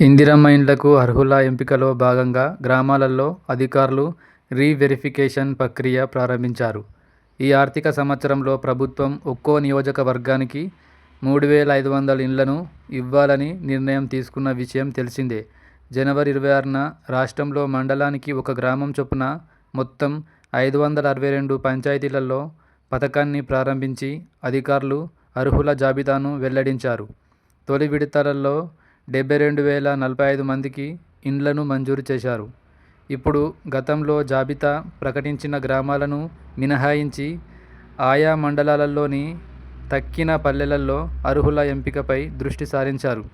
ఇందిరమ్మ ఇండ్లకు అర్హుల ఎంపికలో భాగంగా గ్రామాలలో అధికారులు రీ వెరిఫికేషన్ ప్రక్రియ ప్రారంభించారు. ఈ ఆర్థిక సంవత్సరంలో ప్రభుత్వం ఒక్కో నియోజకవర్గానికి మూడు వేల ఐదు వందల ఇండ్లను ఇవ్వాలని నిర్ణయం తీసుకున్న విషయం తెలిసిందే. జనవరి ఇరవై ఆరున రాష్ట్రంలో మండలానికి ఒక గ్రామం చొప్పున మొత్తం ఐదు వందల అరవై రెండు పంచాయతీలలో పథకాన్ని ప్రారంభించి అధికారులు అర్హుల జాబితాను వెల్లడించారు. తొలి విడతలలో డెబ్బై రెండు వేల నలభై ఐదు మందికి ఇండ్లను మంజూరు చేశారు. ఇప్పుడు గతంలో జాబితా ప్రకటించిన గ్రామాలను మినహాయించి ఆయా మండలాలలోని తక్కిన పల్లెలలో అర్హుల ఎంపికపై దృష్టి సారించారు.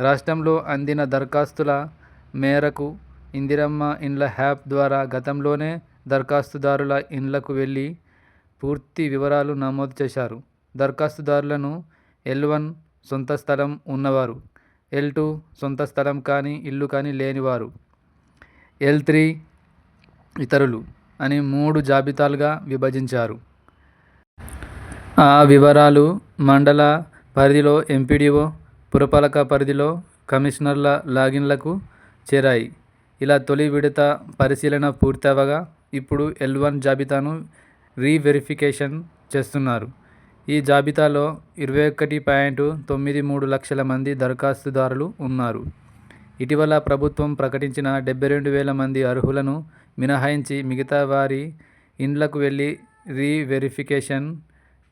రాష్ట్రంలో అందిన దరఖాస్తుల మేరకు ఇందిరమ్మ ఇండ్ల హ్యాప్ ద్వారా గతంలోనే దరఖాస్తుదారుల ఇండ్లకు వెళ్ళి పూర్తి వివరాలు నమోదు చేశారు. దరఖాస్తుదారులను ఎల్-వన్ సొంత స్థలం ఉన్నవారు, ఎల్-టూ సొంత స్థలం కానీ, ఇల్లు కానీ లేనివారు ఎల్-త్రీ ఇతరులు అని మూడు జాబితాలుగా విభజించారు. ఆ వివరాలు మండల పరిధిలో ఎంపీడీఓ, పురపాలక పరిధిలో కమిషనర్ల లాగిన్లకు చేరాయి. ఇలా తొలి విడత పరిశీలన పూర్తవగా ఇప్పుడు ఎల్-వన్ జాబితాను రీ వెరిఫికేషన్ చేస్తున్నారు. ఈ జాబితాలో ఇరవై ఒకటి పాయింట్ తొమ్మిది మూడు లక్షల మంది దరఖాస్తుదారులు ఉన్నారు. ఇటీవల ప్రభుత్వం ప్రకటించిన డెబ్బై రెండు వేల మంది అర్హులను మినహాయించి మిగతా వారి ఇండ్లకు వెళ్ళి రీ వెరిఫికేషన్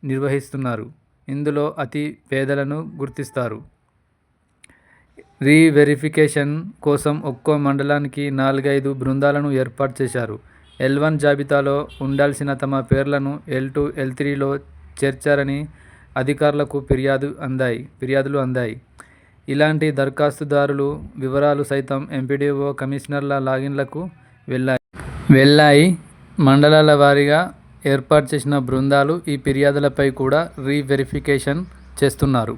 నిర్వహిస్తున్నారు. ఇందులో అతి పేదలను గుర్తిస్తారు. రీవెరిఫికేషన్ కోసం ఒక్కో మండలానికి నాలుగైదు బృందాలను ఏర్పాటు చేశారు. ఎల్-వన్ జాబితాలో ఉండాల్సిన తమ పేర్లను ఎల్-టూ, ఎల్-త్రీలో చేర్చారని అధికారులకు ఫిర్యాదు అందాయి ఫిర్యాదులు అందాయి. ఇలాంటి దరఖాస్తుదారులు వివరాలు సైతం ఎంపీడీఓ, కమిషనర్ల లాగిన్లకు వెళ్ళాయి వెళ్ళాయి మండలాల వారీగా ఏర్పాటు చేసిన బృందాలు ఈ ఫిర్యాదులపై కూడా రీ వెరిఫికేషన్ చేస్తున్నారు.